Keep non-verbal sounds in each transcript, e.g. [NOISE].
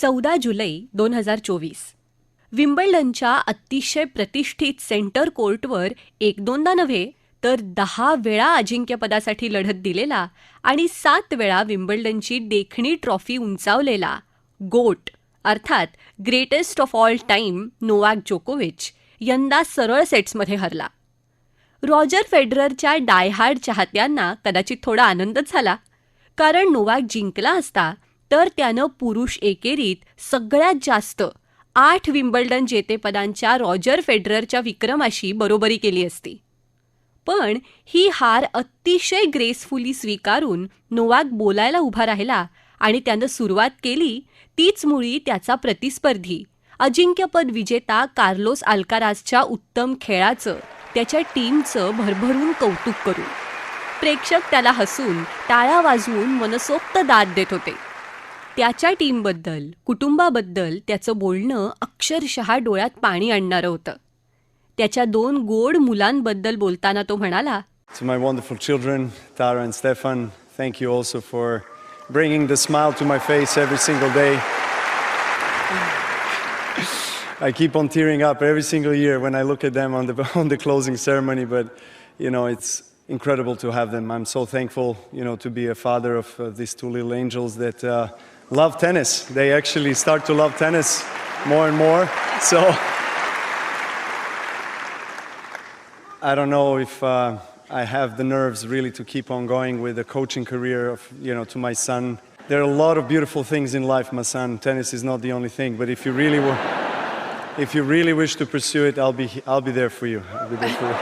चौदा जुलै दोन हजार चोवीस. विम्बल्डनच्या अतिशय प्रतिष्ठित सेंटर कोर्टवर एक दोनदा नव्हे तर दहा वेळा अजिंक्यपदासाठी लढत दिलेला आणि सात वेळा विम्बल्डनची देखणी ट्रॉफी उंचावलेला गोट अर्थात greatest of all time Novak जोकोविच यंदा सरळ सेट्समध्ये हरला. रॉजर फेडररच्या डायहार्ड चाहत्यांना कदाचित थोडा आनंदच झाला कारण नोवाक जिंकला असता तर त्यानं पुरुष एकेरीत सगळ्यात जास्त आठ विम्बल्डन जेतेपदांच्या रॉजर फेडररच्या विक्रमाशी बरोबरी केली असती. पण ही हार अतिशय ग्रेसफुली स्वीकारून नोवाक बोलायला उभा राहिला आणि त्यानं सुरुवात केली तीच मुळी त्याचा प्रतिस्पर्धी. अजिंक्यपद विजेता कार्लोस आल्काराजच्या उत्तम खेळाचं त्याच्या टीमचं भरभरून कौतुक करून. प्रेक्षक त्याला हसून टाळ्या वाजवून मनसोक्त दाद देत होते. त्याच्या टीमबद्दल कुटुंबाबद्दल त्याचं बोलणं अक्षरशः डोळ्यात पाणी आणणारं होतं त्याच्या दोन गोड मुलांबद्दल बोलताना तो म्हणाला To my wonderful children, Tara and Stefan, thank you also for bringing the smile to my face every single day. I keep on tearing up every single year when I look at them on the, [LAUGHS] on the closing ceremony, but you know, it's incredible to have them. I'm so thankful, you know, to be a father of uh, these two little angels that uh, love tennis. They actually start to love tennis more and more. So I don't know if uh, I have the nerves really to keep on going with the coaching career of, you know, to my son. There are a lot of beautiful things in life, my son. Tennis is not the only thing, but if you really wa- if you really wish to pursue it, I'll be I'll be there for you. I'll be there for you.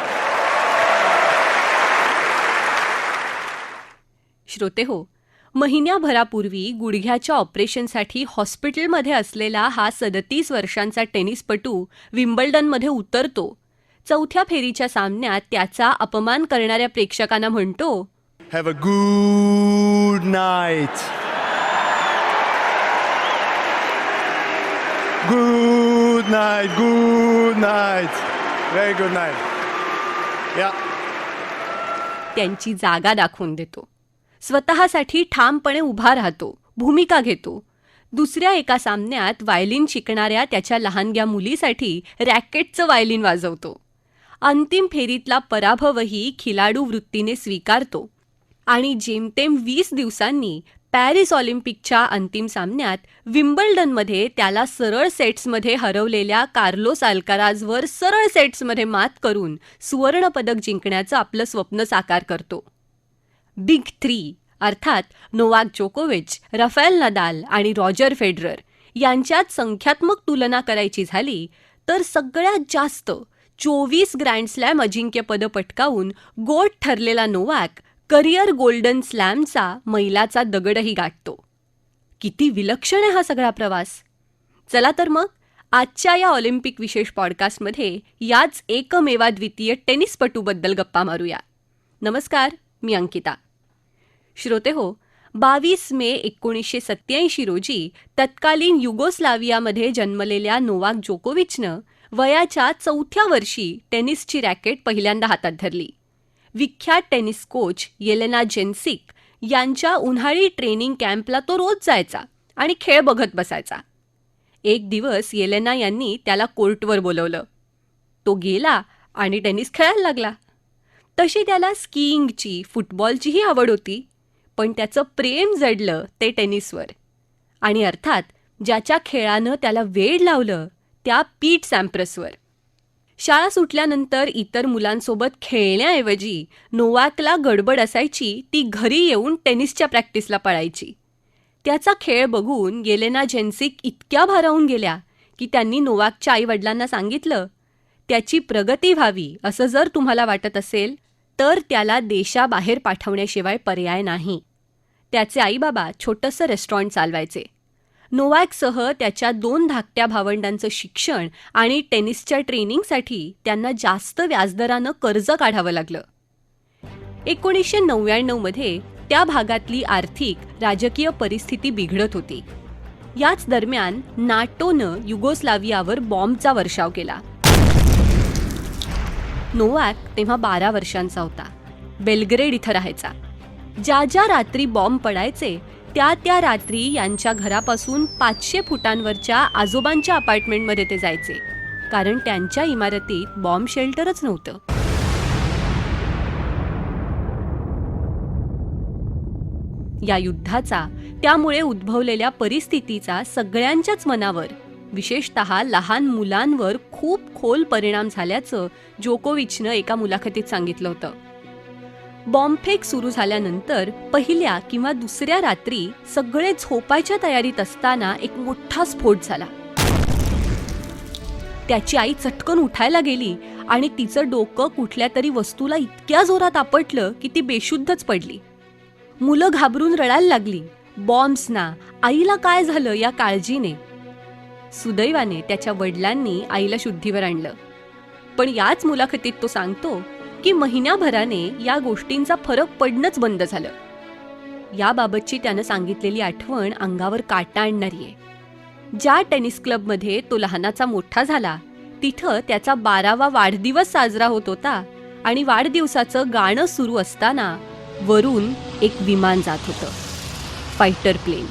श्रोते हो [LAUGHS] महिन्याभरापूर्वी गुडघ्याच्या ऑपरेशनसाठी हॉस्पिटलमध्ये असलेला हा सदतीस वर्षांचा टेनिसपटू विम्बल्डनमध्ये उतरतो चौथ्या फेरीच्या सामन्यात त्याचा अपमान करणाऱ्या प्रेक्षकांना म्हणतो Have a good night. Good night. Good night. Very good night. Yeah. त्यांची जागा दाखवून देतो स्वतःसाठी ठामपणे उभा राहतो भूमिका घेतो. दुसऱ्या एका सामन्यात वायलिन शिकणाऱ्या त्याच्या लहानग्या मुलीसाठी रॅकेटचं वायलिन वाजवतो. अंतिम फेरीतला पराभवही खिलाडू वृत्तीने स्वीकारतो. आणि जेमतेम वीस दिवसांनी पॅरिस ऑलिम्पिकच्या अंतिम सामन्यात विम्बल्डनमध्ये त्याला सरळ सेट्समध्ये हरवलेल्या कार्लोस अल्काराजवर सरळ सेट्समध्ये मात करून सुवर्णपदक जिंकण्याचं आपलं स्वप्न साकार करतो. बिग थ्री अर्थात नोवाक जोकोविच रफेल नदाल आणि रॉजर फेडरर यांच्यात संख्यात्मक तुलना करायची झाली तर सगळ्यात जास्त चोवीस ग्रँड स्लॅम अजिंक्यपदं पटकावून गोट ठरलेला नोवाक करिअर गोल्डन स्लॅमचा मैलाचा दगडही गाठतो. किती विलक्षण आहे हा सगळा प्रवास. चला तर मग आजच्या या ऑलिम्पिक विशेष पॉडकास्टमध्ये याच एकमेवाद्वितीय टेनिसपटूबद्दल गप्पा मारूया. नमस्कार मी अंकिता. श्रोते हो बावीस मे एकोणीसशे सत्याऐंशी रोजी तत्कालीन युगोस्लावियामध्ये जन्मलेल्या नोवाक जोकोविचनं वयाच्या चौथ्या वर्षी टेनिसची रॅकेट पहिल्यांदा हातात धरली. विख्यात टेनिस कोच येलेना जेन्सिक यांच्या उन्हाळी ट्रेनिंग कॅम्पला तो रोज जायचा आणि खेळ बघत बसायचा. एक दिवस येलेना यांनी त्याला कोर्टवर बोलवलं. तो गेला आणि टेनिस खेळायला लागला. तशी त्याला स्कीइंगची फुटबॉलचीही आवड होती. पण त्याचं प्रेम जडलं ते टेनिसवर. आणि अर्थात ज्याच्या खेळानं त्याला वेड लावलं त्या पीट सॅम्प्रसवर. शाळा सुटल्यानंतर इतर मुलांसोबत खेळण्याऐवजी नोवाकला गडबड असायची ती घरी येऊन टेनिसच्या प्रॅक्टिसला पळायची. त्याचा खेळ बघून येलेना जेन्सिक इतक्या भारावून गेल्या की त्यांनी नोवाकच्या आईवडिलांना सांगितलं त्याची प्रगती व्हावी असं जर तुम्हाला वाटत असेल तर त्याला देशाबाहेर पाठवण्याशिवाय पर्याय नाही. त्याचे आईबाबा छोटंसं रेस्टॉरंट चालवायचे. नोवॅकसह त्याच्या दोन धाकट्या भावंडांचं शिक्षण आणि टेनिसच्या ट्रेनिंगसाठी त्यांना जास्त व्याजदरानं कर्ज काढावं लागलं. एकोणीसशे नव्याण्णवमध्ये त्या भागातली आर्थिक राजकीय परिस्थिती बिघडत होती. याच दरम्यान नाटोनं युगोस्लावियावर बॉम्बचा वर्षाव केला. नोवॅक तेव्हा बारा वर्षांचा होता. बेलग्रेड इथं राहायचा. ज्या ज्या रात्री बॉम्ब पडायचे त्या त्या रात्री यांच्या घरापासून पाचशे फुटांवरच्या आजोबांच्या अपार्टमेंटमध्ये ते जायचे. कारण त्यांच्या इमारतीत बॉम्ब शेल्टरच नव्हतं. या युद्धाचा त्यामुळे उद्भवलेल्या परिस्थितीचा सगळ्यांच्याच मनावर विशेषत लहान मुलांवर खूप खोल परिणाम झाल्याचं जोकोविचनं एका मुलाखतीत सांगितलं होतं. बॉम्बफेक सुरू झाल्यानंतर पहिल्या किंवा दुसऱ्या रात्री सगळे झोपायच्या तयारीत असताना एक मोठा स्फोट झाला. त्याची आई चटकन उठायला गेली आणि तिचं डोकं कुठल्या तरी वस्तूला इतक्या जोरात आपटलं की ती बेशुद्धच पडली. मुलं घाबरून रडायला लागली. बॉम्ब्सना आईला काय झालं या काळजीने? सुदैवाने त्याच्या वडिलांनी आईला शुद्धीवर आणलं. पण याच मुलाखतीत तो सांगतो की महिन्याभराने या गोष्टींचा फरक पडणंच बंद झालं. याबाबतची त्यानं सांगितलेली आठवण अंगावर काटा आणणारी आहे. ज्या टेनिस क्लबमध्ये तो लहानाचा मोठा झाला तिथं त्याचा बारावा वाढदिवस साजरा होत होता आणि वाढदिवसाचं गाणं सुरू असताना वरून एक विमान जात होतं. Fighter plane.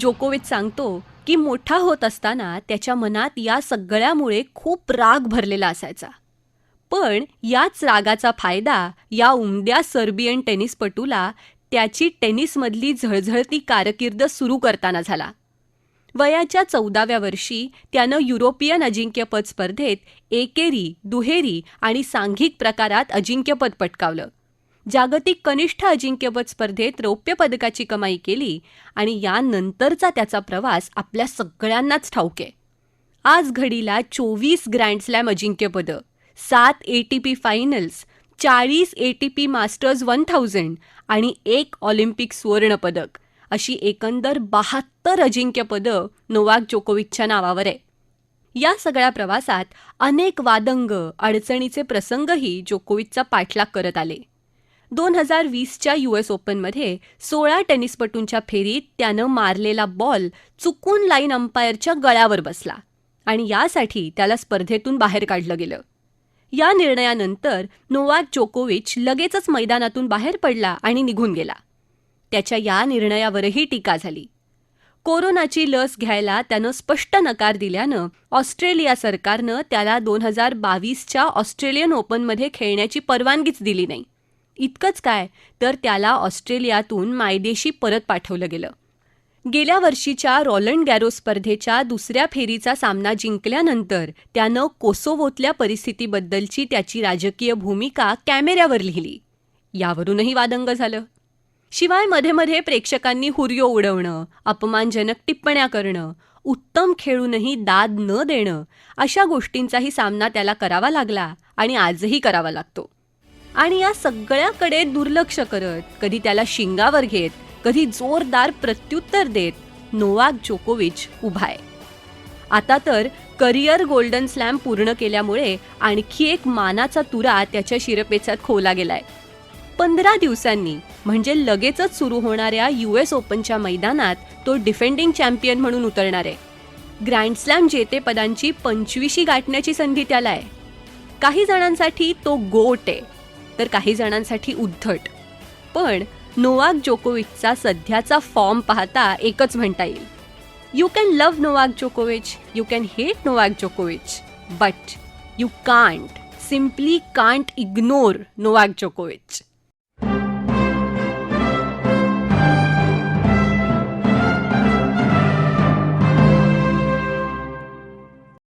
जोकोविच सांगतो की मोठा होत असताना त्याच्या मनात या सगळ्यामुळे खूप राग भरलेला असायचा. पण याच रागाचा फायदा या उमद्या सर्बियन टेनिसपटूला त्याची टेनिसमधली झळझळती कारकीर्द सुरू करताना झाला. वयाच्या चौदाव्या वर्षी त्यानं युरोपियन अजिंक्यपद स्पर्धेत एकेरी दुहेरी आणि सांघिक प्रकारात अजिंक्यपद पटकावलं. जागतिक कनिष्ठ अजिंक्यपद स्पर्धेत रौप्य पदकाची कमाई केली आणि यानंतरचा त्याचा प्रवास आपल्या सगळ्यांनाच ठाऊक आहे. आज घडीला चोवीस ग्रँड स्लॅम अजिंक्यपदं सात ए टी पी फायनल्स चाळीस A T P masters one thousand आणि एक ऑलिम्पिक सुवर्णपदक अशी एकंदर बहात्तर अजिंक्यपदं नोवाक जोकोविचच्या नावावर आहे. या सगळ्या प्रवासात अनेक वादंग अडचणीचे प्रसंगही जोकोविचचा पाठलाग करत आले. दोन हजार वीसच्या यू एस ओपनमध्ये सोळा टेनिसपटूंच्या फेरीत त्यानं मारलेला बॉल चुकून लाईन अंपायरच्या गळ्यावर बसला आणि यासाठी त्याला स्पर्धेतून बाहेर काढलं गेलं. या निर्णयानंतर नोवाक जोकोविच लगेचच मैदानातून बाहेर पडला आणि निघून गेला. त्याच्या या निर्णयावरही टीका झाली. कोरोनाची लस घ्यायला त्यानं स्पष्ट नकार दिल्यानं ऑस्ट्रेलिया सरकारनं त्याला दोन हजार बावीसच्या ऑस्ट्रेलियन ओपनमध्ये खेळण्याची परवानगीच दिली नाही. इतकंच काय तर त्याला ऑस्ट्रेलियातून मायदेशी परत पाठवलं गेलं. गेल्या वर्षीच्या रॉलंड गॅरो स्पर्धेच्या दुसऱ्या फेरीचा सामना जिंकल्यानंतर त्यानं कोसोवोतल्या परिस्थितीबद्दलची त्याची राजकीय भूमिका कॅमेऱ्यावर लिहिली. यावरूनही वादंग झालं. शिवायमध्ये मध्ये प्रेक्षकांनी हुर्यो उडवणं अपमानजनक टिप्पण्या करणं उत्तम खेळूनही दाद न देणं अशा गोष्टींचाही सामना त्याला करावा लागला आणि आजही करावा लागतो. आणि या सगळ्याकडे दुर्लक्ष करत कधी त्याला शिंगावर घेत कधी जोरदार प्रत्युत्तर देत नोवाक जोकोविच उभा आहे. आता तर करिअर गोल्डन स्लॅम पूर्ण केल्यामुळे आणखी एक मानाचा तुरा त्याच्या शिरपेचात खोवला गेलाय. पंधरा दिवसांनी म्हणजे लगेचच सुरू होणाऱ्या यू एस ओपनच्या मैदानात तो डिफेंडिंग चॅम्पियन म्हणून उतरणार आहे. ग्रँड स्लॅम जेतेपदांची पंचवीशी गाठण्याची संधी त्याला आहे. काही जणांसाठी तो गोट आहे. तर काही जणांसाठी उद्धट. पण नोवाक जोकोविचचा सध्याचा फॉर्म पाहता एकच म्हणता येईल. यू कॅन लव्ह नोवाक जोकोविच यू कॅन हेट नोवाक जोकोविच but you can't simply can't ignore Novak जोकोविच